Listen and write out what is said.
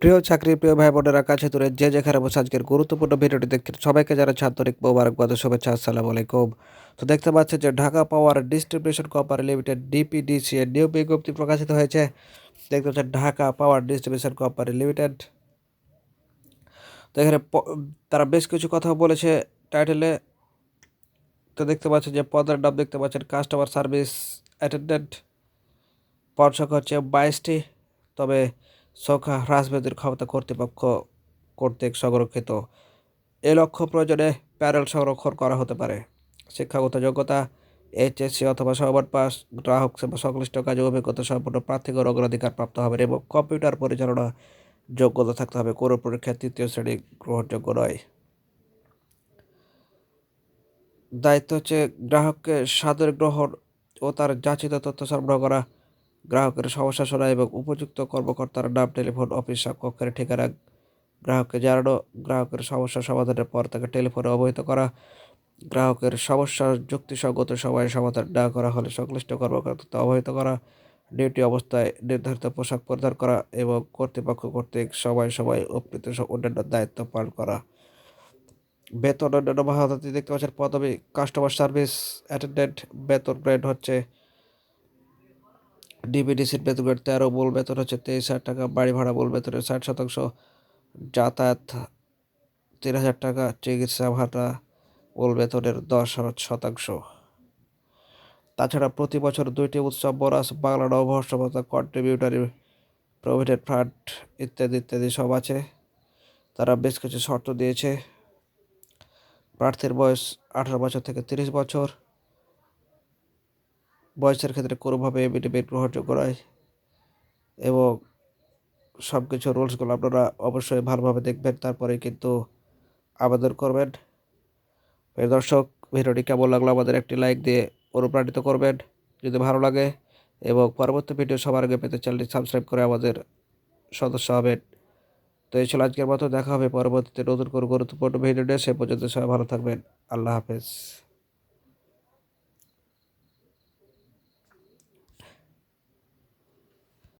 প্রিয় চাকরি, প্রিয় ভাই বোনেরা কাছে দূরে যে যেখানে বসে আজকের গুরুত্বপূর্ণ ভিডিওটি দেখতে সবাইকে যারা ছাত্রিক মোবারকবাদ শুভেচ্ছা, আসসালামু আলাইকুম। তো দেখতে পাচ্ছেন যে Dhaka power distribution company limited, DPDC এর নিয়োগ বিজ্ঞপ্তি প্রকাশিত হয়েছে। দেখতে পাচ্ছেন Dhaka power distribution company limited. তো এখানে তারা বেশ কিছু কথা বলেছে টাইটেলে। তো দেখতে পাচ্ছেন যে পদের নাম দেখতে পাচ্ছেন, কাস্টমার সার্ভিস অ্যাটেন্ডেন্ট। পদ সংখ্যা হচ্ছে বাইশটি, তবে সংখ্যা হ্রাসবৃদ্ধির ক্ষমতা কর্তৃপক্ষ কর্তৃক সংরক্ষিত। এ লক্ষ্য প্রয়োজনে প্যারেল সংরক্ষণ করা হতে পারে। শিক্ষাগত যোগ্যতা, এইচএসসি অথবা সমান পাস, গ্রাহক সেবা, সংশ্লিষ্ট কাজে অভিজ্ঞতা সম্পন্ন প্রার্থীগণ অগ্রাধিকার প্রাপ্ত হবে এবং কম্পিউটার পরিচালনা যোগ্যতা থাকতে হবে। কোনো পরীক্ষা তৃতীয় শ্রেণি গ্রহণযোগ্য নয়। দায়িত্ব হচ্ছে গ্রাহককে স্বাদের গ্রহণ ও তার যাচিত তথ্য সরবরাহ করা। গ্রাহকের সমস্যা শোনা এবং উপযুক্ত কর্মকর্তার নাম টেলিফোন অফিস কক্ষের ঠিকানা গ্রাহককে জানানো, গ্রাহকের সমস্যা সমাধানের পর তাকে টেলিফোনে অবহিত করা, গ্রাহকের সমস্যা যুক্তিসঙ্গত সময়ে সমাধান না করা হলে সংশ্লিষ্ট কর্মকর্তা অবহিত করা, ডিউটি অবস্থায় নির্ধারিত পোশাক পরিধান করা এবং কর্তৃপক্ষ কর্তৃক সময় সময় অপ্রীত অন্যান্য দায়িত্ব পালন করা। বেতন অন্যান্য মহাদাতি দেখতে পাচ্ছেন। পদবি কাস্টমার সার্ভিস অ্যাটেন্ডেন্ট বেতন গ্রেড হচ্ছে ডিবিডিসির বেতন গ্রেড তেরো মূল বেতন হচ্ছে তেইশ হাজার টাকা, বাড়ি ভাড়া মূল বেতনের ষাট শতাংশ, যাতায়াত তিন হাজার টাকা, চিকিৎসা ভাতা মূল বেতনের দশ শতাংশ। তাছাড়া প্রতি বছর দুইটি উৎসব বোনাস, বাংলা নববর্ষ কন্ট্রিবিউটারি প্রভিডেন্ট ফান্ড ইত্যাদি ইত্যাদি সব আছে। তারা বেশ কিছু শর্ত দিয়েছে। প্রার্থীর বয়স আঠারো বছর থেকে তিরিশ বছর। বয়সের ক্ষেত্রে কোনোভাবে এফিডেভিট গ্রহণযোগ্য নয়। এবং সব কিছু রুলসগুলো আপনারা অবশ্যই ভালোভাবে দেখবেন, তারপরে কিন্তু আবেদন করবেন। দর্শক, ভিডিওটি কেমন লাগল আমাদের একটি লাইক দিয়ে অনুপ্রাণিত করবেন যদি ভালো লাগে। এবং পরবর্তী ভিডিও সবার আগে পেতে চ্যানেলটি সাবস্ক্রাইব করে আমাদের সদস্য হবেন। তো এই ছিল আজকের মতো, দেখা হবে পরবর্তীতে নতুন কোনো গুরুত্বপূর্ণ ভিডিও নিয়ে। সে পর্যন্ত সবাই ভালো থাকবেন। আল্লাহ হাফেজ।